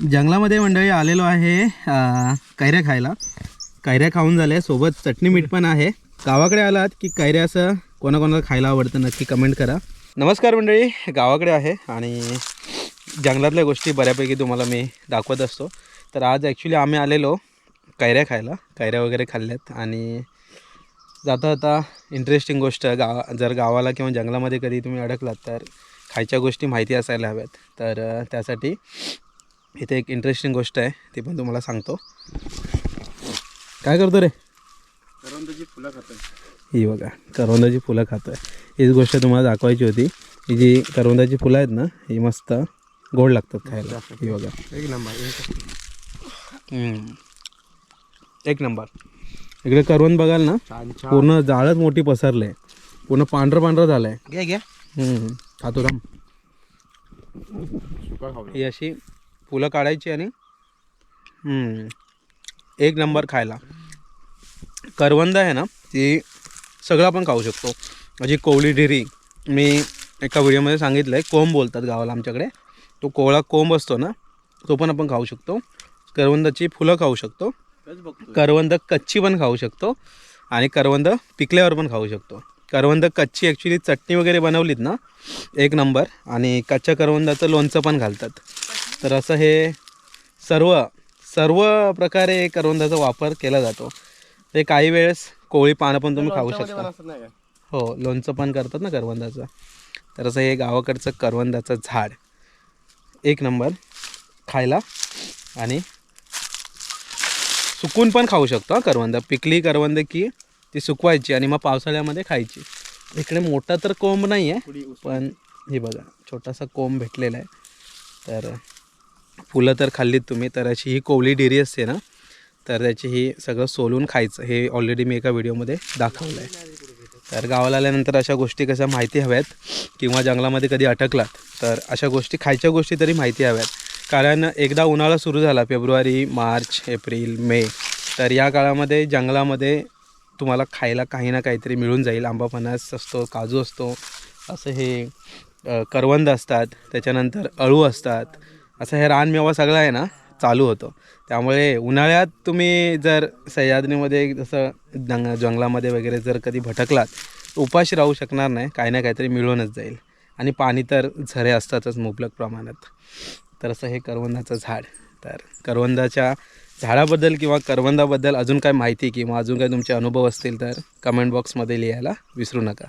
जंगलामध्ये मंडळी आलेलो आहे कैऱ्या खायला. कैऱ्या खाऊन झाल्या सोबत चटणी मीठ पण आहे. गावाकडे आलात की कैऱ्या असं कोणाकोणाला खायला आवडतं नक्की कमेंट करा. नमस्कार मंडळी गावाकडे आहे आणि जंगलातल्या गोष्टी बऱ्यापैकी तुम्हाला मी दाखवत असतो. तर आज ॲक्च्युली आम्ही आलेलो कैऱ्या खायला. कैऱ्या वगैरे खाल्ल्यात आणि जाता जाता इंटरेस्टिंग गोष्ट गावा जर गावाला किंवा जंगलामध्ये कधी तुम्ही अडकलात तर खायच्या गोष्टी माहिती असायला हव्यात. तर त्यासाठी इथे एक इंटरेस्टिंग गोष्ट आहे ती पण तुम्हाला सांगतो. काय करतो रे? करवंदाची फुलं खातोय. ही बघा करवंदाची फुलं खातो आहे हीच गोष्ट तुम्हाला दाखवायची होती. ही जी करवंदाची फुलं आहेत ना ही मस्त गोड लागतात खायला. ही बघा. एक नंबर. एक नंबर. इकडे करवंद बघाल ना पूर्ण जाळच मोठी पसरले. पूर्ण पांढरं पांढरं झालंय. घ्या घ्या हम्म. खातो थांब. खाऊ ही अशी फुलं काढायची आणि हम्म, एक नंबर खायला. करवंद आहे ना ती सगळं आपण खाऊ शकतो. म्हणजे कोवळी ढिरी मी एका व्हिडिओमध्ये सांगितलं आहे कोंब बोलतात गावाला आमच्याकडे. तो कोवळा कोंब असतो ना तो पण आपण खाऊ शकतो. करवंदाची फुलं खाऊ शकतो. करवंद कच्ची पण खाऊ शकतो आणि करवंद पिकल्यावर पण खाऊ शकतो. करवंद कच्ची ॲक्च्युली चटणी वगैरे बनवलीत ना एक नंबर. आणि कच्च्या करवंदाचं लोणचं पण घालतात. तर असं हे सर्व सर्व प्रकारे करवंदाचा वापर केला जातो. ते काही वेळेस कोळी पानं पण तुम्ही खाऊ शकता. हो लोणचं पण करतात ना करवंदाचं. तर असं हे गावाकडचं करवंदाचं झाड. एक नंबर खायला आणि सुकून पण खाऊ शकतो हा करवंद. पिकली करवंद की ती सुकवायची आणि मग पावसाळ्यामध्ये खायची. इकडे मोठा तर कोंब नाही आहे पण हे बघा छोटासा कोंब भेटलेला आहे. तर फुलं तर खाल्लीत तुम्ही तर अशी ही कोवळी डेरी असते ना तर त्याची ही सगळं सोलून खायचं. हे ऑलरेडी मी एका व्हिडिओमध्ये दाखवलं आहे तर गावाला आल्यानंतर अशा गोष्टी कशा माहिती हव्यात? किंवा जंगलामध्ये कधी अटकलात तर अशा गोष्टी खायच्या गोष्टी तरी माहिती हव्यात. कारण एकदा उन्हाळा सुरू झाला फेब्रुवारी मार्च एप्रिल मे तर या काळामध्ये जंगलामध्ये तुम्हाला खायला काही ना काहीतरी मिळून जाईल. आंबा फणस असतो काजू असतो असं हे करवंद असतात त्याच्यानंतर अळू असतात असं हे रानमेवा सगळं आहे ना चालू होतं. त्यामुळे उन्हाळ्यात तुम्ही जर सह्याद्रीमध्ये जसं जंग जंगलामध्ये वगैरे जर कधी भटकलात उपाशी राहू शकणार नाही काही ना काहीतरी मिळूनच जाईल. आणि पाणी तर झरे असतातच मुबलक प्रमाणात. तर असं हे करवंदाचं झाड. तर करवंदाच्या झाडाबद्दल किंवा करवंदाबद्दल अजून काय माहिती किंवा अजून काय तुमचे अनुभव असतील तर कमेंट बॉक्समध्ये लिहायला विसरू नका.